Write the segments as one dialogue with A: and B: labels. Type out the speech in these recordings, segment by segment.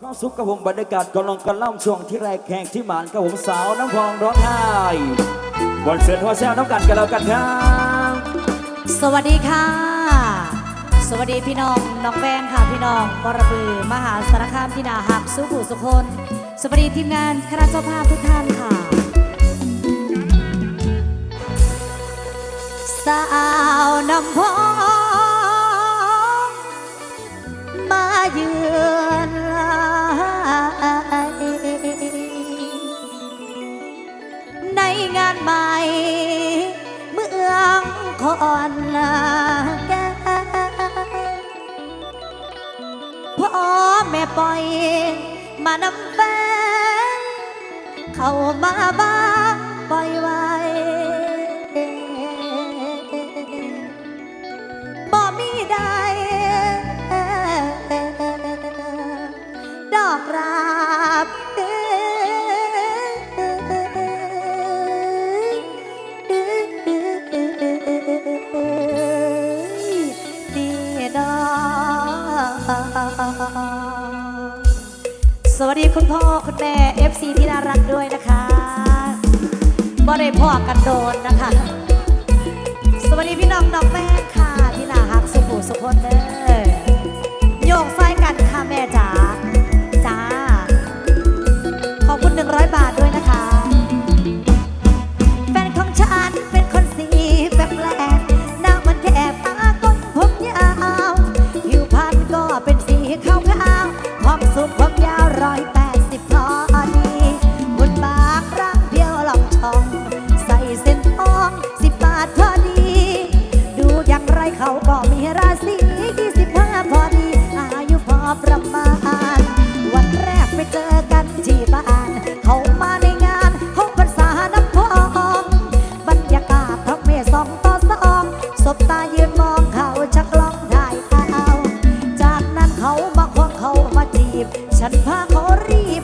A: ความสุขกับผมบรรยากาศกำลังกันล่ำช่วงที่แรกแข่งที่หมานกับผมสาวน้ำพองร้องไห้บอลเสือหัวแซวน้องกันกับเรากันครับ
B: สวัสดีค่ะ สวัสดีพี่น้องน้องแป้งค่ะพี่น้องบรบือมหาสารคามที่นาหักสุขุสุคนสวัสดีทีมงานคณะเจ้าภาพทุกท่านค่ะ สาวน้ำพอง ปล่อย มานำแฟนเข้ามาบ้าง วัสดีคุณพ่อคุณแม่ FC ที่น่ารักด้วยนะคะบ่ได้พ่อกันโดนนะคะ สวัสดีพี่น้องน้องแม่ค่ะ ที่น่ารักสุขสุขคนเด้อ มาควงเขามาจีบ ฉันพาเขารีบ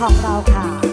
B: ของเราค่ะ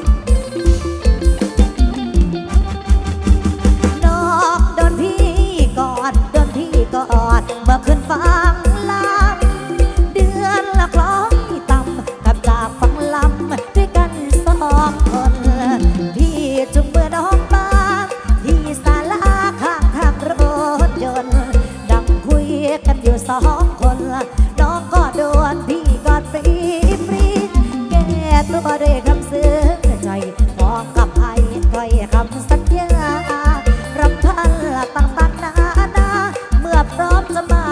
B: สบาย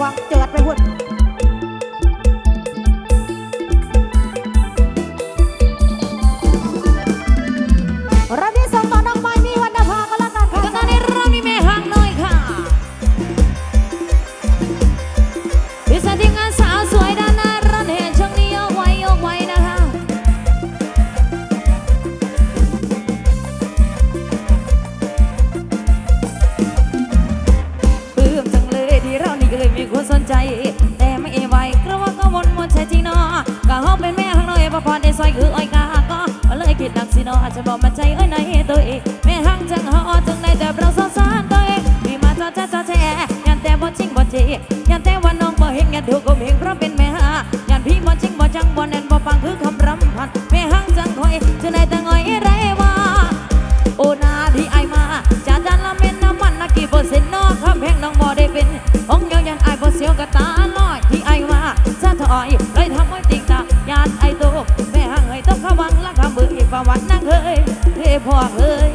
B: กวาเจอดไปพุ่ เจยันแต่ว่าน้องบ่เห็นยานดูก็เห็นเพราะเป็นแม่ฮางานพี่บ่จริงบ่จังบ่แน่นบ่
C: ฟังคือคำรำพันแม่หังจังคอยจะได้แต่งอยไรวะโอนาที่ไอมาจ้าจานละเม็ดน้ำมันนักกี่เปอร์นนอกคำแพงน้องบ่ได้เป็นองเงายันไอบ่เสียวกระตาลอยที่ไอมาซะถอยเลยทำไว้ติ่งตายานไอโตแม่หังเฮ้ยต้องระวังละคำเบื่ออีกประวัตินั่งเฮ้ยเฮ้พ่อเฮ้ย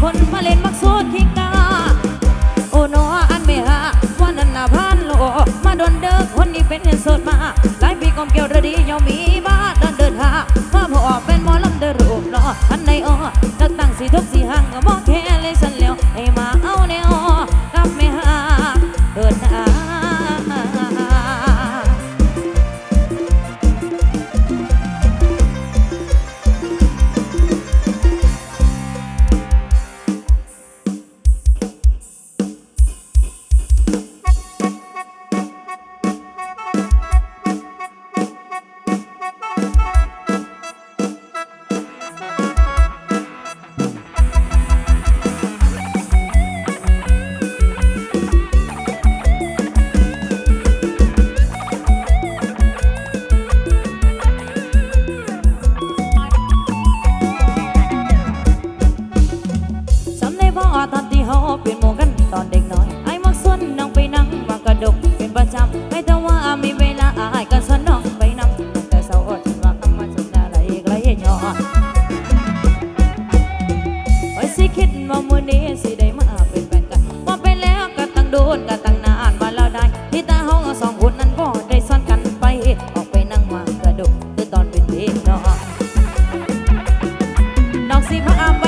C: คนมาเล่นมักสูดทิ้งกาโอ้นออันไม่ฮาวันนั้นนาพานโล มาโดนเดิกคนนี้เป็นเงินสดมาหลายปีกอมเกี่ยวระดียอมมีบ้านตอนเดินหาพ่อพ่อเป็นหมอลำเดินรูปเนาะอันในอ้อตั้ตั้งสีทุก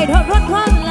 C: เธอพลดคลั้ง